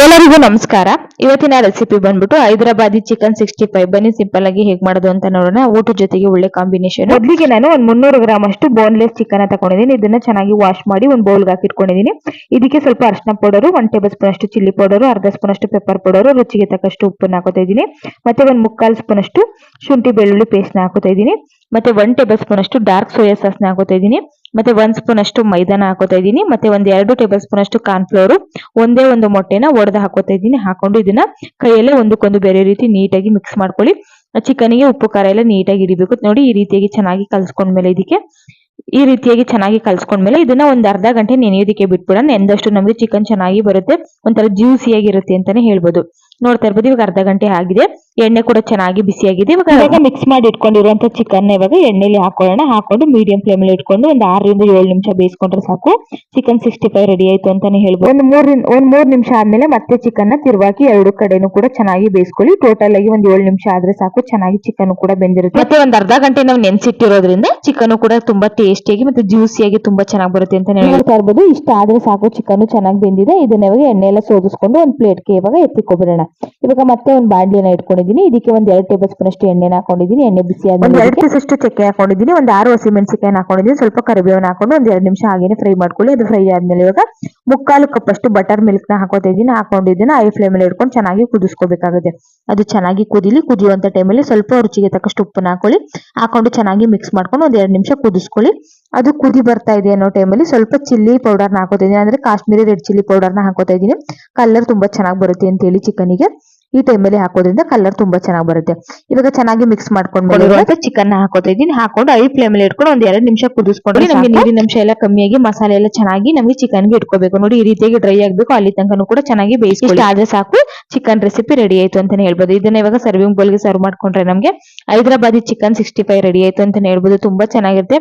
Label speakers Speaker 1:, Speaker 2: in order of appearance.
Speaker 1: ಎಲ್ಲರಿಗೂ ನಮಸ್ಕಾರ. ಇವತ್ತಿನ ರೆಸಿಪಿ ಬಂದ್ಬಿಟ್ಟು ಹೈದರಾಬಾದಿ ಚಿಕನ್ ಸಿಕ್ಸ್ಟಿ ಫೈವ್ ಬನ್ನಿ ಸಿಂಪಲ್ ಆಗಿ ಹೇಗೆ ಮಾಡೋದು ಅಂತ ನೋಡೋಣ. ಊಟದ ಜೊತೆಗೆ ಒಳ್ಳೆ ಕಾಂಬಿನೇಷನ್ ಮೊದಲಿಗೆ ನಾನು ಒಂದು ಮುನ್ನೂರು ಗ್ರಾಮ್ ಅಷ್ಟು ಬೋನ್ಲೆಸ್ ಚಿಕನ್ ತಗೊಂಡಿದ್ದೀನಿ. ಇದನ್ನ ಚೆನ್ನಾಗಿ ವಾಶ್ ಮಾಡಿ ಒಂದು ಬೌಲ್ಗೆ ಹಾಕಿಟ್ಕೊಂಡಿದ್ದೀನಿ. ಇದಕ್ಕೆ ಸ್ವಲ್ಪ ಅರಿಶಿನ ಪೌಡರ್ ಒನ್ ಟೇಬಲ್ ಸ್ಪೂನ್ ಅಷ್ಟು ಚಿಲ್ಲಿ ಪೌಡರ್, ಅರ್ಧ ಸ್ಪೂನ್ ಅಷ್ಟು ಪೆಪ್ಪರ್ ಪೌಡರ್, ರುಚಿಗೆ ತಕ್ಕಷ್ಟು ಉಪ್ಪನ್ನ ಹಾಕೋತಾ ಇದ್ದೀನಿ. ಮತ್ತೆ ಒಂದು ಮುಕ್ಕಾಲು ಸ್ಪೂನ್ ಅಷ್ಟು ಶುಂಠಿ ಬೆಳ್ಳುಳ್ಳಿ ಪೇಸ್ಟ್ನ ಹಾಕೋತಾ ಇದ್ದೀನಿ. ಮತ್ತೆ ಒನ್ ಟೇಬಲ್ ಸ್ಪೂನ್ ಅಷ್ಟು ಡಾರ್ಕ್ ಸೋಯಾ ಸಾಸ್ನ ಹಾಕೋತಾ ಇದ್ದೀನಿ. ಮತ್ತೆ ಒಂದ್ ಸ್ಪೂನ್ ಅಷ್ಟು ಮೈದಾನ ಹಾಕೋತಾ ಇದ್ದೀನಿ. ಮತ್ತೆ ಒಂದ್ ಎರಡು ಟೇಬಲ್ ಸ್ಪೂನ್ ಅಷ್ಟು ಕಾರ್ನ್ ಫ್ಲೋರ್ ಒಂದೇ ಒಂದು ಮೊಟ್ಟೆನ ಒಡೆದು ಹಾಕೋತಾ ಇದ್ದೀನಿ. ಹಾಕೊಂಡು ಇದನ್ನ ಕೈಯಲ್ಲೇ ಒಂದಕ್ಕೊಂದು ಬೇರೆ ರೀತಿ ನೀಟಾಗಿ ಮಿಕ್ಸ್ ಮಾಡ್ಕೊಳ್ಳಿ. ಚಿಕನ್ಗೆ ಉಪ್ಪು, ಖಾರ ಎಲ್ಲ ನೀಟಾಗಿ ಇಡಬೇಕು ನೋಡಿ ಈ ರೀತಿಯಾಗಿ ಚೆನ್ನಾಗಿ ಕಲ್ಸ್ಕೊಂಡ್ಮೇಲೆ ಇದಕ್ಕೆ. ಈ ರೀತಿಯಾಗಿ ಚೆನ್ನಾಗಿ ಕಲ್ಸ್ಕೊಂಡ್ಮೇಲೆ ಇದನ್ನ ಒಂದ್ ಅರ್ಧ ಗಂಟೆ ನೆನೆಯೋದಕ್ಕೆ ಬಿಟ್ಬಿಡೋಣ. ಎಂದಷ್ಟು ನಮಗೆ ಚಿಕನ್ ಚೆನ್ನಾಗಿ ಬರುತ್ತೆ. ಒಂಥರ ಜ್ಯೂಸಿಯಾಗಿರುತ್ತೆ ಅಂತಾನೆ ಹೇಳ್ಬೋದು. ನೋಡ್ತಾ ಇರ್ಬೋದು. ಇವಾಗ ಅರ್ಧ ಗಂಟೆ ಆಗಿದೆ. ಎಣ್ಣೆ ಕೂಡ ಚೆನ್ನಾಗಿ ಬಿಸಿಯಾಗಿದೆ ಇವಾಗ ಮಿಕ್ಸ್ ಮಾಡಿ ಇಟ್ಕೊಂಡಿರುವಂತ ಚಿಕನ್ ಇವಾಗ ಎಣ್ಣೆಲಿ ಹಾಕೊಳ್ಳೋಣ. ಹಾಕೊಂಡು ಮೀಡಿಯಂ ಫ್ಲೇಮ್ ಅಲ್ಲಿ ಇಟ್ಕೊಂಡು ಒಂದು ಆರರಿಂದ ಏಳು ನಿಮಿಷ ಬೇಯಿಸ್ಕೊಂಡ್ರೆ ಸಾಕು. ಚಿಕನ್ ಸಿಕ್ಸ್ಟಿ ಫೈವ್ ರೆಡಿ ಆಯ್ತು ಅಂತಾನೆ ಹೇಳ್ಬೋದು. ಒಂದು ಮೂರ್ ಒಂದ್ ಮೂರ್ ನಿಮಿಷ ಆದ್ಮೇಲೆ ಮತ್ತೆ ಚಿಕನ್ನ ತಿರುವಾಗಿ ಎರಡು ಕಡೆನೂ ಕೂಡ ಚೆನ್ನಾಗಿ ಬೇಯಿಸ್ಕೊಳ್ಳಿ. ಟೋಟಲ್ ಆಗಿ ಒಂದ್ ಏಳು ನಿಮಿಷ ಆದ್ರೆ ಸಾಕು. ಚೆನ್ನಾಗಿ ಚಿಕನ್ ಕೂಡ ಬೆಂದಿರುತ್ತೆ. ಮತ್ತೆ ಒಂದ್ ಅರ್ಧ ಗಂಟೆ ನಾವು ನೆನ್ಸಿಟ್ಟಿರೋದ್ರಿಂದ ಚಿಕನ್ ಕೂಡ ತುಂಬಾ ಟೇಸ್ಟಿಯಾಗಿ ಮತ್ತೆ ಜ್ಯೂಸಿಯಾಗಿ ತುಂಬಾ ಚೆನ್ನಾಗಿ ಬರುತ್ತೆ ಅಂತ ಹೇಳ್ತಾ ಇರ್ಬೋದು. ಇಷ್ಟ ಆದ್ರೆ ಸಾಕು. ಚಿಕನ್ ಚೆನ್ನಾಗಿ ಬೆಂದಿದೆ. ಇದನ್ನ ಇವಾಗ ಎಣ್ಣೆ ಎಲ್ಲ ಸೋದಿಸ್ಕೊಂಡು ಒಂದ್ ಪ್ಲೇಟ್ಗೆ ಇವಾಗ ಎತ್ತಿಕೊಬಿಡೋಣ. ಇವಾಗ ಮತ್ತೆ ಒಂದು ಬಾಡ್ಲಿನ ಇಟ್ಕೊಂಡಿದ್ದೀನಿ. ಇದಕ್ಕೆ ಒಂದ್ ಎರಡು ಟೇಬಲ್ ಸ್ಪೂನ್ ಅಷ್ಟು ಎಣ್ಣೆನ ಹಾಕೊಂಡಿದ್ದೀನಿ. ಎಣ್ಣೆ ಬಿಸಿ ಆದ್ಮೇಲೆ ಎರಡು ಪೀಸ್ ಅಷ್ಟು ಚಕ್ಕೆ ಹಾಕೊಂಡಿದ್ದೀನಿ. ಒಂದು ಆರು ಹಸಿ ಮೆಣಸಿಕಾಯಿ ಹಾಕೊಂಡಿದ್ದೀನಿ. ಸ್ವಲ್ಪ ಕರಿಬೇವನ್ನ ಹಾಕೊಂಡು ಒಂದ್ ಎರಡು ನಿಮಿಷ ಹಾಗೇನೆ ಫ್ರೈ ಮಾಡ್ಕೊಳ್ಳಿ. ಅದು ಫ್ರೈ ಆದ್ಮೇಲೆ ಇವಾಗ ಮುಕ್ಕಾಲು ಕಪ್ ಅಷ್ಟು ಬಟರ್ ಮಿಲ್ಕ್ನ ಹಾಕೋತಾ ಇದೀನಿ ಹಾಕೊಂಡಿದ್ದೀನಿ ಐ ಫ್ಲೇಮ್ ಅಲ್ಲಿ ಇಟ್ಕೊಂಡು ಚೆನ್ನಾಗಿ ಕುದಿಸ್ಕೋಬೇಕಾಗುತ್ತೆ. ಅದು ಚೆನ್ನಾಗಿ ಕುದಿಲಿ, ಕುದಿಯುವಂತ ಟೈಮಲ್ಲಿ ಸ್ವಲ್ಪ ರುಚಿಗೆ ತಕ್ಕಷ್ಟು ಉಪ್ಪನ್ನ ಹಾಕೊಳ್ಳಿ. ಹಾಕೊಂಡು ಚೆನ್ನಾಗಿ ಮಿಕ್ಸ್ ಮಾಡ್ಕೊಂಡು ಒಂದ್ ಎರಡು ನಿಮಿಷ ಕುದಿಸ್ಕೊಳ್ಳಿ. ಅದು ಕುದಿ ಬರ್ತಾ ಇದೆ ಅನ್ನೋ ಟೈಮಲ್ಲಿ ಸ್ವಲ್ಪ ಚಿಲ್ಲಿ ಪೌಡರ್ನ ಹಾಕೋತಾ ಇದ್ದೀನಿ. ಅಂದ್ರೆ ಕಾಶ್ಮೀರಿ ರೆಡ್ ಚಿಲ್ಲಿ ಪೌಡರ್ನ ಹಾಕೋತಾ ಇದ್ದೀನಿ. ಕಲರ್ ತುಂಬಾ ಚೆನ್ನಾಗಿ ಬರುತ್ತೆ ಅಂತ ಹೇಳಿ ಚಿಕನ್ಗೆ. ಈ ಟೈಮಲ್ಲಿ ಹಾಕೋದ್ರಿಂದ ಕಲರ್ ತುಂಬಾ ಚೆನ್ನಾಗಿ ಬರುತ್ತೆ. ಇವಾಗ ಚೆನ್ನಾಗಿ ಮಿಕ್ಸ್ ಮಾಡ್ಕೊಂಡು ಚಿಕನ್ ಹಾಕೋತಾ ಇದೀನಿ ಹಾಕೊಂಡು ಐ ಫ್ಲೇಮ್ ಅಲ್ಲಿ ಇಟ್ಕೊಂಡು ಒಂದ್ ಎರಡು ನಿಮಿಷ ಕುದಿಸ್ಕೊಂಡು ನಮಗೆ ನೀರಿನ ಅಂಶ ಎಲ್ಲ ಕಮ್ಮಿಯಾಗಿ ಮಸಾಲೆ ಎಲ್ಲ ಚೆನ್ನಾಗಿ ನಮಗೆ ಚಿಕನ್ಗೆ ಇಟ್ಕೋಬೇಕು. ನೋಡಿ ಈ ರೀತಿಯಾಗಿ ಡ್ರೈ ಆಗ್ಬೇಕು. ಅಲ್ಲಿ ತನಕನೂ ಕೂಡ ಚೆನ್ನಾಗಿ ಬೇಯಿಸ್ಕೊಳ್ಳಿ. ಆದ್ರೆ ಸಾಕು. ಚಿಕನ್ ರೆಸಿಪಿ ರೆಡಿ ಆಯ್ತು ಅಂತಾನೆ ಹೇಳ್ಬೋದು. ಇದನ್ನ ಇವಾಗ ಸರ್ವಿಂಗ್ ಬೌಲ್ಗೆ ಸರ್ವ್ ಮಾಡ್ಕೊಂಡ್ರೆ ನಮಗೆ Hyderabadi chicken sixty five ready ಆಯ್ತು ಅಂತಾನೆ ಹೇಳ್ಬೋದು. ತುಂಬಾ ಚೆನ್ನಾಗಿರುತ್ತೆ.